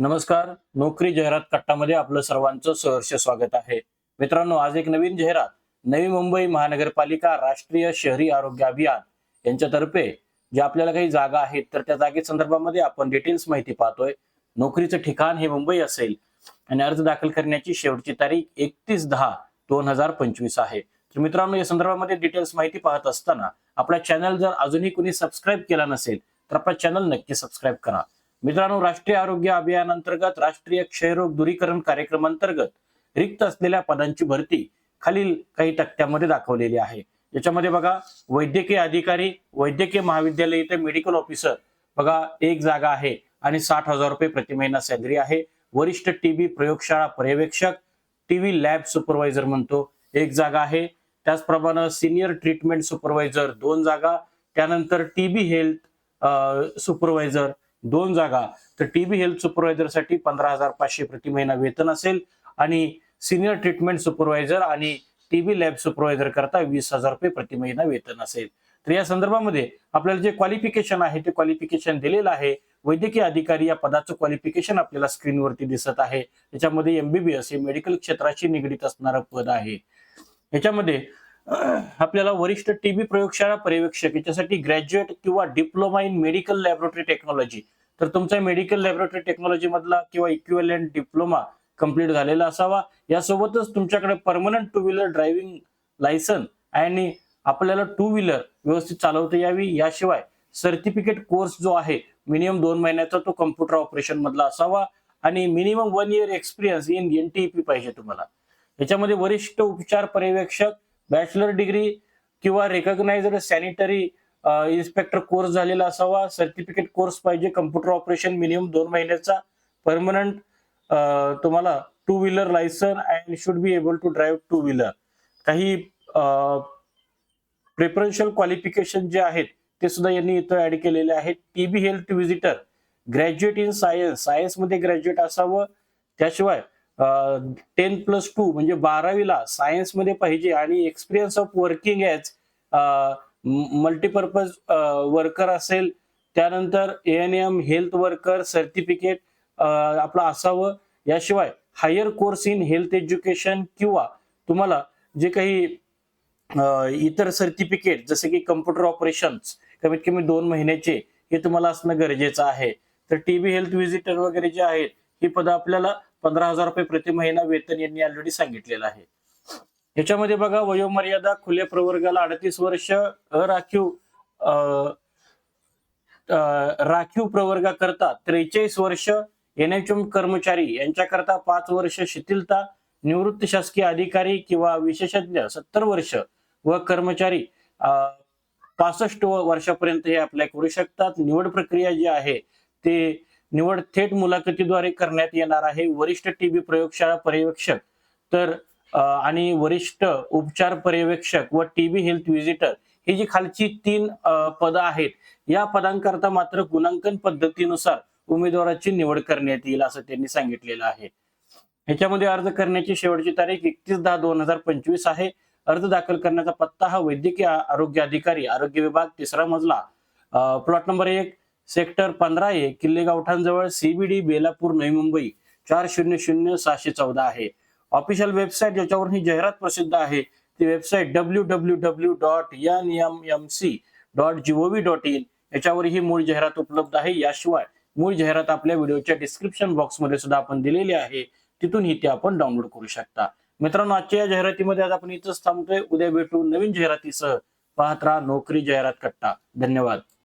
नमस्कार नोकरी जाहिरात कट्टामध्ये आपलं सर्वांचं सहर्ष स्वागत आहे. मित्रांनो आज एक नवीन जाहिरात नवी मुंबई महानगरपालिका राष्ट्रीय शहरी आरोग्य अभियान यांच्यातर्फे जे आपल्याला काही जागा आहेत तर त्या जागे संदर्भामध्ये आपण डिटेल्स माहिती पाहतोय. नोकरीचं ठिकाण हे मुंबई असेल आणि अर्ज दाखल करण्याची शेवटची तारीख एकतीस दहा दोन हजार पंचवीस आहे. तर मित्रांनो या संदर्भामध्ये डिटेल्स माहिती पाहत असताना आपला चॅनल जर अजूनही कुणी सबस्क्राईब केला नसेल तर आपला चॅनल नक्की सबस्क्राईब करा. मित्रांनो राष्ट्रीय आरोग्य अभियान अंतर्गत राष्ट्रीय क्षयरोग दूरीकरण कार्यक्रम अंतर्गत रिक्त असलेल्या पदांची भरती खालील काही तक्त्यामध्ये दाखवलेली आहे. याच्यामध्ये बघा वैद्यकीय अधिकारी वैद्यकीय महाविद्यालय इथे मेडिकल ऑफिसर बघा एक जागा आहे आणि साठ हजार रुपये प्रति महिना सॅलरी आहे. वरिष्ठ टीबी प्रयोगशाळा पर्यवेक्षक टीव्ही लॅब सुपरवायझर म्हणतो एक जागा आहे. त्याचप्रमाणे सिनियर ट्रीटमेंट सुपरवायझर दोन जागा. त्यानंतर टीबी हेल्थ सुपरवायझर दोन जागा. तर टीबी हेल्थ सुपरवायझरसाठी पंधरा हजार पाचशे प्रति महिना वेतन असेल आणि सिनियर ट्रीटमेंट सुपरवायझर आणि टीबी लॅब सुपरवायझर करता वीस हजार रुपये प्रति महिना वेतन असेल. तर या संदर्भामध्ये आपल्याला जे क्वालिफिकेशन आहे ते क्वालिफिकेशन दिलेलं आहे. वैद्यकीय अधिकारी या पदाचं क्वालिफिकेशन आपल्याला स्क्रीनवरती दिसत आहे. त्याच्यामध्ये एमबीबीएस हे मेडिकल क्षेत्राशी निगडीत असणारं पद आहे. याच्यामध्ये आपल्याला वरिष्ठ टीबी प्रयोगशाळा पर्यवेक्षक याच्यासाठी ग्रॅज्युएट किंवा diploma in medical laboratory technology तर तुमचा मेडिकल लॅबोरेटरी टेक्नॉलॉजी मधला किंवा इक्विवलेंट डिप्लोमा कंप्लीट झालेला असावा. यासोबतच तुमच्याकडे permanent two wheeler driving licence आणि आपल्याला टू व्हीलर व्यवस्थित चालवता यावी. याशिवाय सर्टिफिकेट कोर्स जो आहे मिनिमम दोन महिन्याचा तो कम्प्युटर ऑपरेशन मधला असावा आणि minimum one year experience in NTP पाहिजे तुम्हाला. याच्यामध्ये वरिष्ठ उपचार पर्यवेक्षक बॅचलर डिग्री किंवा रेकग्नाइज्ड सॅनिटरी इन्स्पेक्टर कोर्स झालेला असावा. सर्टिफिकेट कोर्स पाहिजे. कम्प्युटर ऑपरेशन मिनिमम दोन महिन्याचा. परमनंट तुम्हाला two wheeler licence and should be able to drive two wheeler काही प्रेफरन्शियल क्वालिफिकेशन जे आहेत ते सुद्धा यांनी इथं ऍड केलेले आहेत. TB health visitor graduate in science सायन्समध्ये ग्रॅज्युएट असावं. त्याशिवाय टेन प्लस टू म्हणजे बारावीला सायन्समध्ये पाहिजे आणि experience of working as multipurpose worker असेल. त्यानंतर A N M health worker certificate आपलं असावं. याशिवाय higher course in health education किंवा तुम्हाला जे काही इतर सर्टिफिकेट जसे की कम्प्युटर ऑपरेशन्स कमीत कमी दोन महिन्याचे हे तुम्हाला असणं गरजेचं आहे. तर टीबी हेल्थ व्हिजिटर वगैरे जे आहेत ही पदं आपल्याला पंधरा हजार रुपये प्रति महिना वेतन यांनी ऑलरेडी सांगितलेलं आहे. याच्यामध्ये बघा वयोमर्यादा खुल्या प्रवर्गाला अडतीस वर्ष अराखीव राखीव प्रवर्गाकरता त्रेचाळीस वर्ष एनएचएम कर्मचारी यांच्याकरता पाच वर्ष शिथिलता निवृत्त शासकीय अधिकारी किंवा विशेषज्ञ सत्तर वर्ष व कर्मचारी पासष्ट वर्षापर्यंत हे अप्लाय करू शकतात. निवड प्रक्रिया जी आहे ते निवड थेट मुलाखतीद्वारे करण्यात येणार आहे. वरिष्ठ टीबी प्रयोगशाळा पर्यवेक्षक तर आणि वरिष्ठ उपचार पर्यवेक्षक व टीबी हेल्थ व्हिजिटर ही जी खालची तीन पदं आहेत या पदांकरता मात्र गुणांकन पद्धतीनुसार उमेदवाराची निवड करण्यात येईल असं त्यांनी सांगितलेलं आहे. ह्याच्यामध्ये अर्ज करण्याची शेवटची तारीख एकतीस दहा दोन हजार पंचवीस आहे. अर्ज दाखल करण्याचा पत्ता हा वैद्यकीय आरोग्य अधिकारी आरोग्य विभाग तिसरा मजला. प्लॉट नंबर एक सेक्टर पंधरा ए किल्ले गावठांजवळ सीबीडी बेलापूर नवी मुंबई चार शून्य शून्य सहाशे चौदा आहे. ऑफिशियल वेबसाईट ज्याच्यावर ही जाहिरात प्रसिद्ध आहे ती website W W W dot N M M C dot GOV dot in याच्यावर ही मूळ जाहिरात उपलब्ध आहे. याशिवाय मूळ जाहिरात आपल्या व्हिडिओच्या डिस्क्रिप्शन बॉक्समध्ये सुद्धा आपण दिलेली आहे. तिथूनही ती आपण डाउनलोड करू शकता. मित्रांनो आजच्या या जाहिरातीमध्ये आज आपण इथंच थांबतोय. उद्या भेटू नवीन जाहिरातीसह. पाहत राहा नोकरी जाहिरात कट्टा. धन्यवाद.